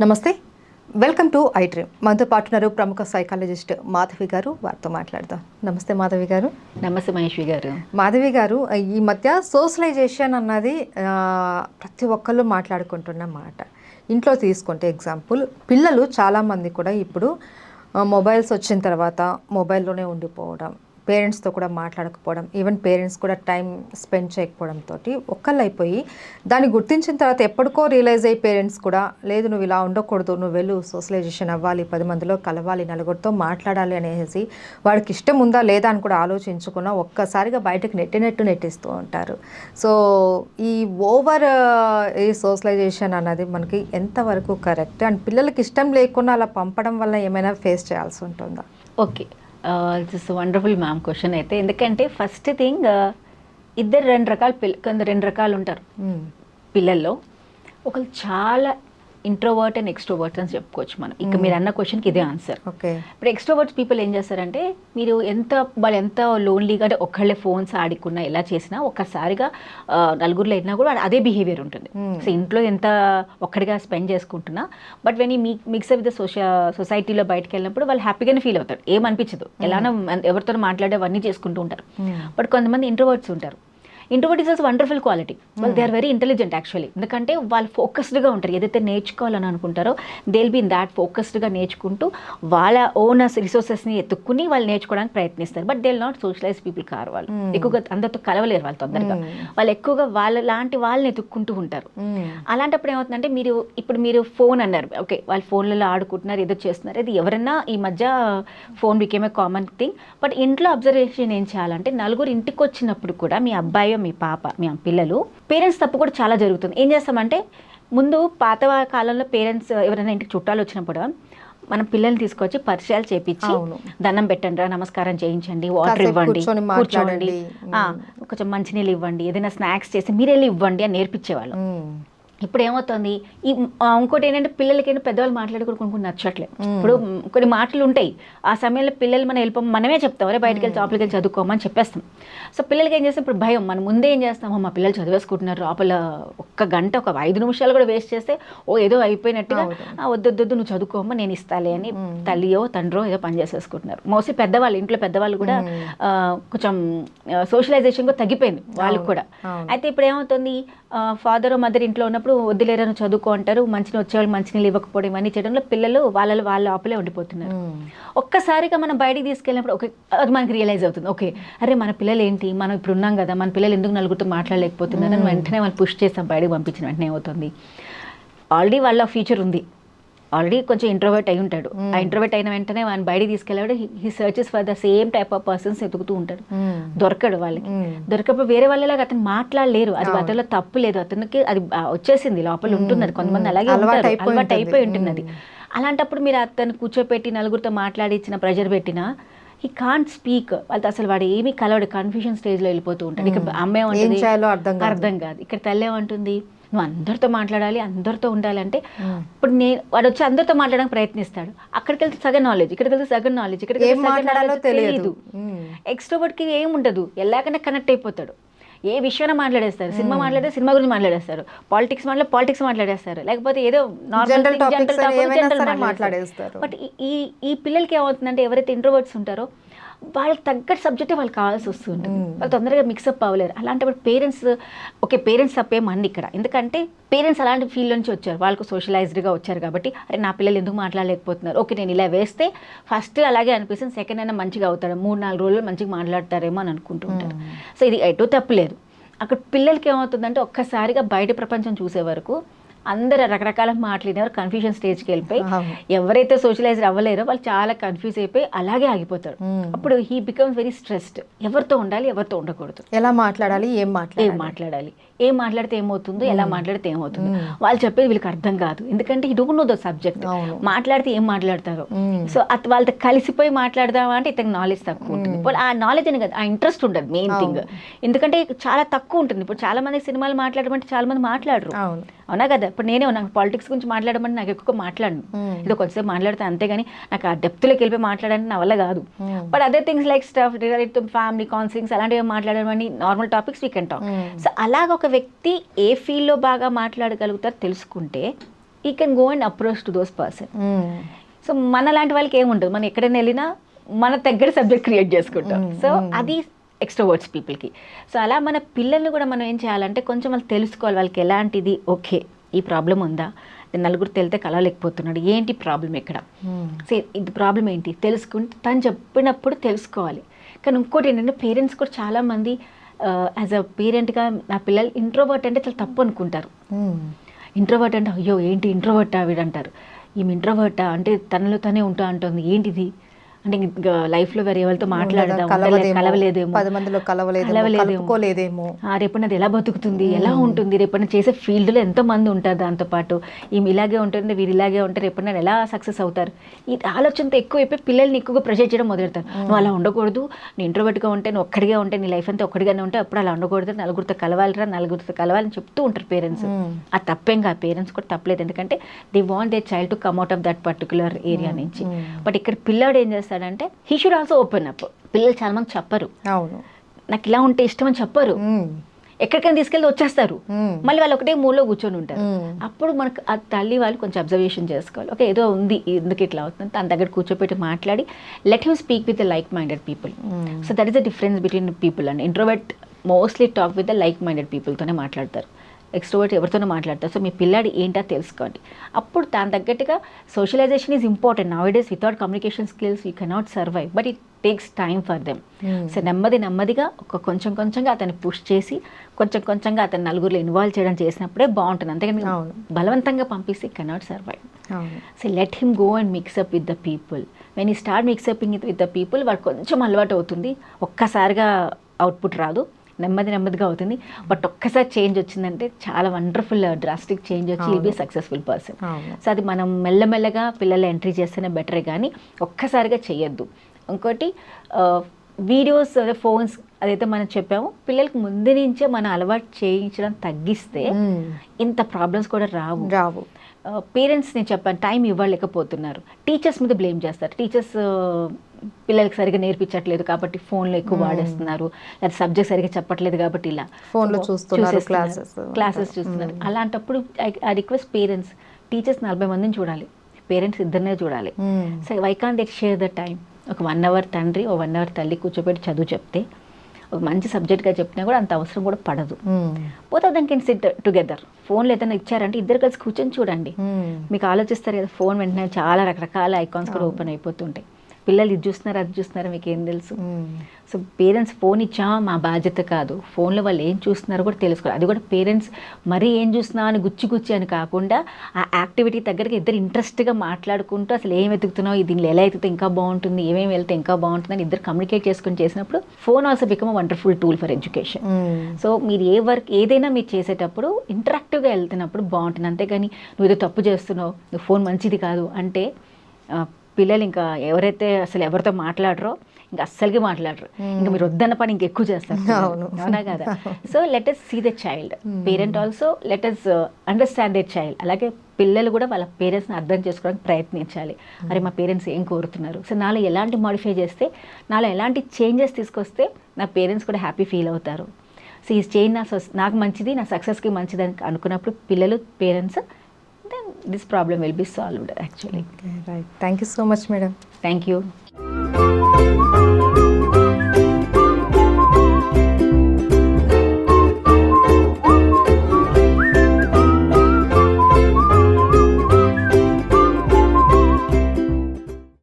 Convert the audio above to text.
నమస్తే. Welcome to I dream మనతో పాటు ఉన్నారు ప్రముఖ సైకాలజిస్ట్ మాధవి గారు. వారితో మాట్లాడదాం. నమస్తే మాధవి గారు. నమస్తే మహేశ్వి గారు. మాధవి గారు ఈ మధ్య సోషలైజేషన్ అన్నది ప్రతి ఒక్కళ్ళు మాట్లాడుకుంటున్న మాట. ఇంట్లో తీసుకుంటే ఎగ్జాంపుల్ పిల్లలు చాలామంది కూడా ఇప్పుడు మొబైల్స్ వచ్చిన తర్వాత మొబైల్లోనే ఉండిపోవడం పేరెంట్స్తో కూడా మాట్లాడకపోవడం ఈవెన్ పేరెంట్స్ కూడా టైం స్పెండ్ చేయకపోవడంతో ఒక్కళ్ళు అయిపోయి దాన్ని గుర్తించిన తర్వాత ఎప్పటికో రియలైజ్ అయ్యి పేరెంట్స్ కూడా లేదు నువ్వు ఇలా ఉండకూడదు నువ్వు వెళ్ళు సోషలైజేషన్ అవ్వాలి పది మందిలో కలవాలి నలుగురితో మాట్లాడాలి అనేసి వాడికి ఇష్టం ఉందా లేదా అని కూడా ఆలోచించుకున్న ఒక్కసారిగా బయటకు నెట్టినట్టు నెట్టిస్తూ ఉంటారు. సో ఈ ఓవర్ ఈ సోషలైజేషన్ అన్నది మనకి ఎంతవరకు కరెక్ట్ అండ్ పిల్లలకి ఇష్టం లేకుండా అలా పంపడం వల్ల ఏమైనా ఫేస్ చేయాల్సి ఉంటుందా? Okay. It's wonderful ma'am question అయితే ఎందుకంటే ఫస్ట్ థింగ్ ఇద్దరు రెండు రకాల పిల్ల కొందరు రెండు రకాలు ఉంటారు మ్మ్. పిల్లల్లో ఒకళ్ళు చాలా ఇంట్రోవర్ట్ అండ్ ఎక్స్ట్రోవర్ట్ అని చెప్పుకోవచ్చు మనం. ఇక మీరు అన్న క్వశ్చన్కి ఇదే ఆన్సర్ ఓకే ఇప్పుడు ఎక్స్ట్రోవర్ట్స్ పీపుల్ ఏం చేస్తారంటే మీరు ఎంత వాళ్ళు ఎంత లోన్లీగా అంటే ఒక్కళ్ళే ఫోన్స్ ఆడుకున్నా ఎలా చేసినా ఒక్కసారిగా నలుగురిలో వెళ్ళినా కూడా అదే బిహేవియర్ ఉంటుంది. Hmm. సో ఇంట్లో ఎంత ఒక్కడిగా స్పెండ్ చేసుకుంటున్నా బట్ వెన్ ఈ మీ మిక్స్ విత్ సోషా సొసైటీలో బయటకు వెళ్ళినప్పుడు వాళ్ళు హ్యాపీగానే ఫీల్ అవుతారు. ఏమనిపించదు ఎలానో మన- ఎవరితో మాట్లాడేవన్నీ చేసుకుంటూ ఉంటారు. Hmm. బట్ కొంతమంది ఇంట్రోవర్ట్స్ ఉంటారు. Introvert is wonderful quality. వాళ్ళు they are very intelligent actually ఎందుకంటే వాళ్ళు ఫోకస్డ్గా ఉంటారు. ఏదైతే నేర్చుకోవాలని అనుకుంటారో దేల్ బీ ఇన్ దాట్ ఫోకస్డ్గా నేర్చుకుంటూ వాళ్ళ ఓన్ రిసోర్సెస్ని ఎత్తుక్కుని వాళ్ళు నేర్చుకోవడానికి ప్రయత్నిస్తారు. But they not socialise people car వాళ్ళు. Hmm. ఎక్కువగా అందరితో కలవలేరు వాళ్ళు తొందరగా. Hmm. వాళ్ళు ఎక్కువగా వాళ్ళ లాంటి వాళ్ళని ఎత్తుక్కుంటూ ఉంటారు. మ్మ్. అలాంటప్పుడు ఏమవుతుందంటే మీరు ఇప్పుడు మీరు ఫోన్ అన్నారు. ఓకే వాళ్ళు ఫోన్లలో ఆడుకుంటున్నారు ఏదో చేస్తున్నారు. ఇది ఎవరైనా ఈ మధ్య phone became a common thing but ఇంట్లో అబ్జర్వేషన్ ఏం చేయాలంటే నలుగురు ఇంటికి వచ్చినప్పుడు కూడా మీ అబ్బాయి మీ పాప మీ పిల్లలు పేరెంట్స్ తప్పు కూడా చాలా జరుగుతుంది ఏం చేస్తామంటే ముందు పాత కాలంలో పేరెంట్స్ ఎవరైనా ఇంటికి చుట్టాలు వచ్చినప్పుడు మనం పిల్లల్ని తీసుకొచ్చి పరిచయాలు చేపించి. దండం పెట్టండి రా నమస్కారం చేయించండి వాటర్ ఇవ్వండి కూర్చోండి కొంచెం మంచినీళ్ళు ఇవ్వండి ఏదైనా స్నాక్స్ చేసి మీరు వెళ్ళి ఇవ్వండి అని నేర్పించేవాళ్ళం. ఇప్పుడు ఏమవుతుంది ఈ ఇంకోటి ఏంటంటే పిల్లలకి ఏంటంటే పెద్దవాళ్ళు మాట్లాడుకుని కొన్ని కొన్ని నచ్చట్లేదు. ఇప్పుడు కొన్ని మాటలు ఉంటాయి. ఆ సమయంలో పిల్లలు మనం వెళ్ళిపో మనమే చెప్తాం. అరే బయటకు వెళ్ళి లోపలికి వెళ్ళి చదువుకోమని చెప్పేస్తాం. సో పిల్లలకి ఏం చేస్తాం? ఇప్పుడు భయం. మనం ముందే ఏం చేస్తాం? మా పిల్లలు చదివేసుకుంటున్నారు. లోపల ఒక్క గంట ఒక ఐదు నిమిషాలు కూడా వేస్ట్ చేస్తే ఓ ఏదో అయిపోయినట్టుగా అవును. "ఆ, వద్దు వద్దు, వద్దు నువ్వు చదువుకోమ్మా నేను ఇస్తాలే అని. తల్లియో తండ్రో ఏదో పని చేసేసుకుంటున్నారు. మోస్ట్లీ పెద్దవాళ్ళు ఇంట్లో పెద్దవాళ్ళు కూడా కొంచెం సోషలైజేషన్ కూడా తగ్గిపోయింది వాళ్ళకి కూడా. అయితే ఇప్పుడు ఏమవుతుంది ఫాదర్ మదర్ ఇంట్లో ఉన్నప్పుడు వద్దులేరా నువ్వు చదువుకో అంటారు మంచిని వచ్చేవాళ్ళు మంచినీళ్ళు ఇవ్వకపోవడం ఇవన్నీ చేయడంలో పిల్లలు వాళ్ళ వాళ్ళ లోపలే ఉండిపోతున్నారు. ఒక్కసారిగా మనం బయటికి తీసుకెళ్ళినప్పుడు ఓకే అది మనకి రియలైజ్ అవుతుంది. ఓకే అరే మన పిల్లలు ఏంటి మనం ఇప్పుడు ఉన్నాం కదా మన పిల్లలు ఎందుకు నలుగురితో మాట్లాడలేకపోతున్నారు అని వెంటనే వాళ్ళు పుష్ చేస్తాం బయటకు పంపించిన వెంటనే ఏమవుతుంది? ఆల్రెడీ వాళ్ళ ఫ్యూచర్ ఉంది. ఆల్రెడీ కొంచెం ఇంట్రోవర్ట్ అయి ఉంటాడు. ఆ ఇంట్రోవర్ట్ అయిన వెంటనే వాడిని బయటికి తీసుకెళ్ళాడు. He searches for the same type of persons ఎతుకుతూ ఉంటాడు. మ్మ్. దొరకడు వాళ్ళకి. మ్మ్. దొరకప్పుడు వేరే వాళ్ళలాగా అతను మాట్లాడలేరు. అది. అతనిలో తప్పు లేదు. అతనికి అది వచ్చేసింది. లోపల ఉంటున్నది. కొంతమంది అలాగే అలవాటు అయిపోయి ఉంటున్నది. అలాంటప్పుడు మీరు అతను కూర్చోపెట్టి నలుగురితో మాట్లాడించిన ప్రెషర్ పెట్టినా ఈ కాంట్ స్పీక్ వాళ్ళతో అసలు వాడు ఏమీ కలవడు. కన్ఫ్యూజన్ స్టేజ్లో వెళ్ళిపోతూ ఉంటాడు. ఇక్కడ అమ్మాయి. అర్థం కాదు. ఇక్కడ తల్లి ఏమంటుంది నువ్వు అందరితో మాట్లాడాలి అందరితో ఉండాలి అంటే మ్మ్. ఇప్పుడు నేను వాడు వచ్చి అందరితో మాట్లాడడానికి ప్రయత్నిస్తాడు. అక్కడికి వెళ్తే సగం నాలెడ్జ్ ఇక్కడికి వెళ్తే సగం నాలెడ్జ్ ఇక్కడికి తెలియదు. ఎక్స్ట్రోవర్ట్కి ఏం ఉండదు. ఎలాగైనా కనెక్ట్ అయిపోతాడు. ఏ విషయాన్ని మాట్లాడేస్తారు. సినిమా మాట్లాడితే సినిమా గురించి మాట్లాడేస్తారు. పాలిటిక్స్ మాట్లాడే పాలిటిక్స్ మాట్లాడేస్తారు. లేకపోతే ఏదో ఏమైనా సరే మాట్లాడేస్తారు. బట్ ఈ ఈ పిల్లలకి ఏమవుతుందంటే ఎవరైతే ఇంట్రోవర్ట్స్ ఉంటారో వాళ్ళకి తగ్గట్టు సబ్జెక్టే వాళ్ళకి కావాల్సి వస్తుంది. వాళ్ళు తొందరగా మిక్సప్ అవ్వలేరు. అలాంటప్పుడు పేరెంట్స్ ఓకే పేరెంట్స్ తప్పేమంది ఇక్కడ. ఎందుకంటే పేరెంట్స్ అలాంటి ఫీల్డ్ నుంచి వచ్చారు. వాళ్ళకు సోషలైజ్డ్గా వచ్చారు కాబట్టి అరే నా పిల్లలు ఎందుకు మాట్లాడలేకపోతున్నారు? ఓకే నేను ఇలా వేస్తే ఫస్ట్ అలాగే అనిపిస్తుంది. సెకండ్ అయినా మంచిగా అవుతాడు మూడు నాలుగు రోజులు మంచిగా మాట్లాడతారేమో అని అనుకుంటూ ఉంటారు. సో ఇది ఎటు తప్పులేదు. అక్కడ పిల్లలకి ఏమవుతుందంటే ఒక్కసారిగా బయట ప్రపంచం చూసే వరకు అందరు రకరకాల మాట్లాడినారు కన్ఫ్యూజన్ స్టేజ్కి వెళ్ళిపోయి. ఎవరైతే సోషలైజ్ అవ్వలేరో వాళ్ళు చాలా కన్ఫ్యూజ్ అయిపోయి అలాగే ఆగిపోతారు. అప్పుడు హీ బికమ్స్ వెరీ స్ట్రెస్డ్ ఎవరితో ఉండాలి ఎవరితో ఉండకూడదు. ఎలా మాట్లాడాలి ఏం ఏం మాట్లాడాలి? మాట్లాడాలి ఏం మాట్లాడితే ఏమవుతుందో ఎలా మాట్లాడితే ఏమవుతుందో. వాళ్ళు చెప్పేది వీళ్ళకి అర్థం కాదు. ఎందుకంటే ఈ డోంట్ నో ద సబ్జెక్ట్. మాట్లాడితే ఏం మాట్లాడతారో. సో అత్ వాళ్ళతో కలిసిపోయి మాట్లాడదామా అంటే ఇతనికి నాలెడ్జ్ తక్కువ ఉంటుంది. ఆ నాలెడ్జ్ అని కదా ఆ ఇంట్రెస్ట్ ఉండదు మెయిన్ థింగ్ ఎందుకంటే చాలా తక్కువ ఉంటుంది. ఇప్పుడు చాలా మంది సినిమాలు మాట్లాడమంటే చాలా మంది మాట్లాడరు. అవును కదా? ఇప్పుడు నేనే నాకు పాలిటిక్స్ గురించి మాట్లాడమంటే నాకు ఎక్కువ మాట్లాడను. ఏదో కొంచెంసేపు మాట్లాడితే అంతేగాని నాకు ఆ డెప్త్లోకి వెళ్ళిపోయి మాట్లాడంటే నా వల్ల కాదు. But other things like stuff related to family counsellings అలాంటివి మాట్లాడమని normal topics we can talk. So అలాగ ఒక వ్యక్తి ఏ ఫీల్డ్లో బాగా మాట్లాడగలుగుతారో తెలుసుకుంటే he can go and approach to those person. So మన లాంటి వాళ్ళకి ఏముండదు. మనం ఎక్కడైనా వెళ్ళినా మన దగ్గర సబ్జెక్ట్ క్రియేట్ చేసుకుంటాం. సో అది ఎక్స్ట్రోవర్డ్స్ పీపుల్కి సో అలా మన పిల్లల్ని కూడా మనం ఏం చేయాలంటే కొంచెం వాళ్ళు తెలుసుకోవాలి వాళ్ళకి ఎలాంటిది ఓకే ఈ ప్రాబ్లం ఉందా? నలుగురు తెలితే కలవలేకపోతున్నాడు ఏంటి ప్రాబ్లం ఇక్కడ. సో ఇది ప్రాబ్లం ఏంటి? తెలుసుకుంటే తను చెప్పినప్పుడు తెలుసుకోవాలి. కానీ ఇంకోటి ఏంటంటే పేరెంట్స్ కూడా చాలామంది యాజ్ అ పేరెంట్గా నా పిల్లలు ఇంట్రోవర్ట్ అంటే చాలా తప్పు అనుకుంటారు. ఇంట్రోవర్ట్ అంటే అయ్యో ఏంటి ఇంట్రోవర్ట్ ఆవిడ అంటారు ఈమె ఇంట్రోవర్టా అంటే తనలో తనే ఉంటా అంటుంది. ఏంటిది? అంటే ఇంకా లైఫ్లో వేరే ఎవరితో మాట్లాడదాం కలవలేదేమో. పది మందిలో కలవలేదేమో, అది ఎలా బతుకుతుంది ఎలా ఉంటుంది రేపటి చేసే ఫీల్డ్లో ఎంతో మంది ఉంటారు దాంతోపాటు ఈమె ఇలాగే ఉంటుంది వీరు ఇలాగే ఉంటారు రేపటి ఎలా సక్సెస్ అవుతారు? ఈ ఆలోచనతో ఎక్కువ అయిపోయి పిల్లల్ని ఎక్కువగా ప్రెషర్ చేయడం మొదలెడతారు. నువ్వు అలా ఉండకూడదు నీ ఇంట్రోవర్ట్గా ఉంటే నువ్వు ఒక్కడిగా ఉంటే నీ లైఫ్ అంతా ఒక్కడిగానే ఉంటే అప్పుడు అలా ఉండకూడదు నలుగురితో కలవాలిరా నలుగురితో కలవాలని చెప్తూ ఉంటారు పేరెంట్స్. ఆ తప్పేం కాదు పేరెంట్స్ కూడా తప్పలేదు. ఎందుకంటే they want they child to come out of that particular area నుంచి. బట్ ఇక్కడ పిల్లాడు ఏం చేస్తాడంటే he should also open up పిల్లలు చాలా మంది చెప్పరు. అవును. నాకు ఇలా ఉంటే ఇష్టం అని చెప్పరు. ఎక్కడికైనా తీసుకెళ్ళి వచ్చేస్తారు. మళ్ళీ వాళ్ళు ఒకటే మూలలో కూర్చొని ఉంటారు. అప్పుడు మనకు ఆ తల్లి వాళ్ళు కొంచెం అబ్జర్వేషన్ చేసుకోవాలి. ఓకే ఏదో ఉంది ఎందుకు ఇట్లా అవుతుంది? తన దగ్గర కూర్చోపెట్టి మాట్లాడి let him speak with like minded people. So that is the difference between people and introvert mostly talk with the like minded పీపుల్తోనే మాట్లాడతారు. ఎక్స్ట్రోవర్ట్ ఎవరితోనో మాట్లాడతారు. సో మీ పిల్లాడి ఏంటో తెలుసుకోండి. అప్పుడు దాని తగ్గట్టుగా socialisation is important nowadays without communication skills you cannot survive but it takes time for them. So నెమ్మది నెమ్మదిగా ఒక కొంచెం కొంచెంగా అతన్ని పుష్ చేసి కొంచెం కొంచెంగా అతను నలుగురిలో ఇన్వాల్వ్ చేయడం చేసినప్పుడే బాగుంటుంది. అవును. బలవంతంగా పంపిస్తే cannot survive so let him go and mix up with the people when he start mix uping with the people వాడు కొంచెం అలవాటు అవుతుంది. ఒక్కసారిగా అవుట్పుట్ రాదు. నెమ్మది నెమ్మదిగా అవుతుంది. బట్ ఒక్కసారి చేంజ్ వచ్చిందంటే చాలా వండర్ఫుల్ డ్రాస్టిక్ చేంజ్ వచ్చి will be successful person so అది మనం మెల్లమెల్లగా పిల్లలు ఎంట్రీ చేస్తేనే బెటరే కానీ ఒక్కసారిగా చేయొద్దు ఇంకోటి వీడియోస్ అదే ఫోన్స్ అదైతే మనం చెప్పామో పిల్లలకి ముందు నుంచే మనం అలవాటు చేయించడం తగ్గిస్తే. ఇంత ప్రాబ్లమ్స్ కూడా రావు. రావు. పేరెంట్స్ నేను చెప్పాను టైం ఇవ్వలేకపోతున్నారు. టీచర్స్ మీద బ్లేమ్ చేస్తారు. టీచర్స్ పిల్లలకి సరిగా నేర్పించట్లేదు కాబట్టి ఫోన్లో ఎక్కువ వాడేస్తున్నారు. లేదా సబ్జెక్ట్ సరిగా చెప్పట్లేదు కాబట్టి ఇలా. Phone లో చూస్తున్నారు, classes క్లాసెస్ చూస్తున్నారు. అలాంటప్పుడు ఐ రిక్వెస్ట్ పేరెంట్స్ టీచర్స్ నలభై మందిని చూడాలి. పేరెంట్స్ ఇద్దరినే చూడాలి. So why can they share the time ఒక వన్ అవర్ తండ్రి ఓ వన్ అవర్ తల్లి కూర్చోబెట్టి చదువు చెప్తే ఒక మంచి సబ్జెక్ట్గా చెప్పినా కూడా అంత అవసరం కూడా పడదు. పోతే దానికి కెన్ సిట్ టుగెదర్ ఫోన్లో ఏదైనా ఇచ్చారంటే ఇద్దరు కలిసి కూర్చొని చూడండి. మీకు ఆలోచిస్తారు కదా ఫోన్ వెంటనే చాలా రకరకాల ఐకాన్స్ కూడా ఓపెన్ అయిపోతుంటాయి. పిల్లలు ఇది చూస్తున్నారు అది చూస్తున్నారు మీకు ఏం తెలుసు. సో పేరెంట్స్ ఫోన్ ఇచ్చామా మా బాధ్యత కాదు. ఫోన్లో వాళ్ళు ఏం చూస్తున్నారో కూడా తెలుసుకోవాలి అది కూడా పేరెంట్స్ మరీ ఏం చూస్తున్నావు అని గుచ్చి గుచ్చి అని కాకుండా ఆ యాక్టివిటీ దగ్గరికి ఇద్దరు ఇంట్రెస్ట్గా మాట్లాడుకుంటూ అసలు ఏం వెతుకుతున్నావు దీనిలో ఎలా ఎత్తుతే ఇంకా బాగుంటుంది ఏమేమి వెళ్తే ఇంకా బాగుంటుంది అని ఇద్దరు కమ్యూనికేట్ చేసుకుని చేసినప్పుడు phone also become wonderful tool for education. So మీరు ఏ వర్క్ ఏదైనా మీరు చేసేటప్పుడు ఇంటరాక్టివ్గా వెళ్తున్నప్పుడు బాగుంటుంది. అంతేగాని నువ్వు ఏదో తప్పు చేస్తున్నావు నువ్వు ఫోన్ మంచిది కాదు అంటే పిల్లలు ఇంకా ఎవరైతే అసలు ఎవరితో మాట్లాడరో ఇంకా అస్సలకి మాట్లాడరు. ఇంకా మీరు వద్దన్న పని ఇంకెక్కువ చేస్తారు పిల్లలు. అవును. కదా? So let us see the child parent also let us understand the child అలాగే పిల్లలు కూడా వాళ్ళ పేరెంట్స్ని అర్థం చేసుకోవడానికి ప్రయత్నించాలి. అరే మా పేరెంట్స్ ఏం కోరుతున్నారు? సో నాలో ఎలాంటి మాడిఫై చేస్తే నాలో ఎలాంటి చేంజెస్ తీసుకొస్తే నా పేరెంట్స్ కూడా హ్యాపీ ఫీల్ అవుతారు. సో ఈ చేంజ్ నా నాకు మంచిది నా సక్సెస్కి మంచిది అని అనుకున్నప్పుడు పిల్లలు parents this problem will be solved actually. Okay, right. Thank you so much, madam. Thank you.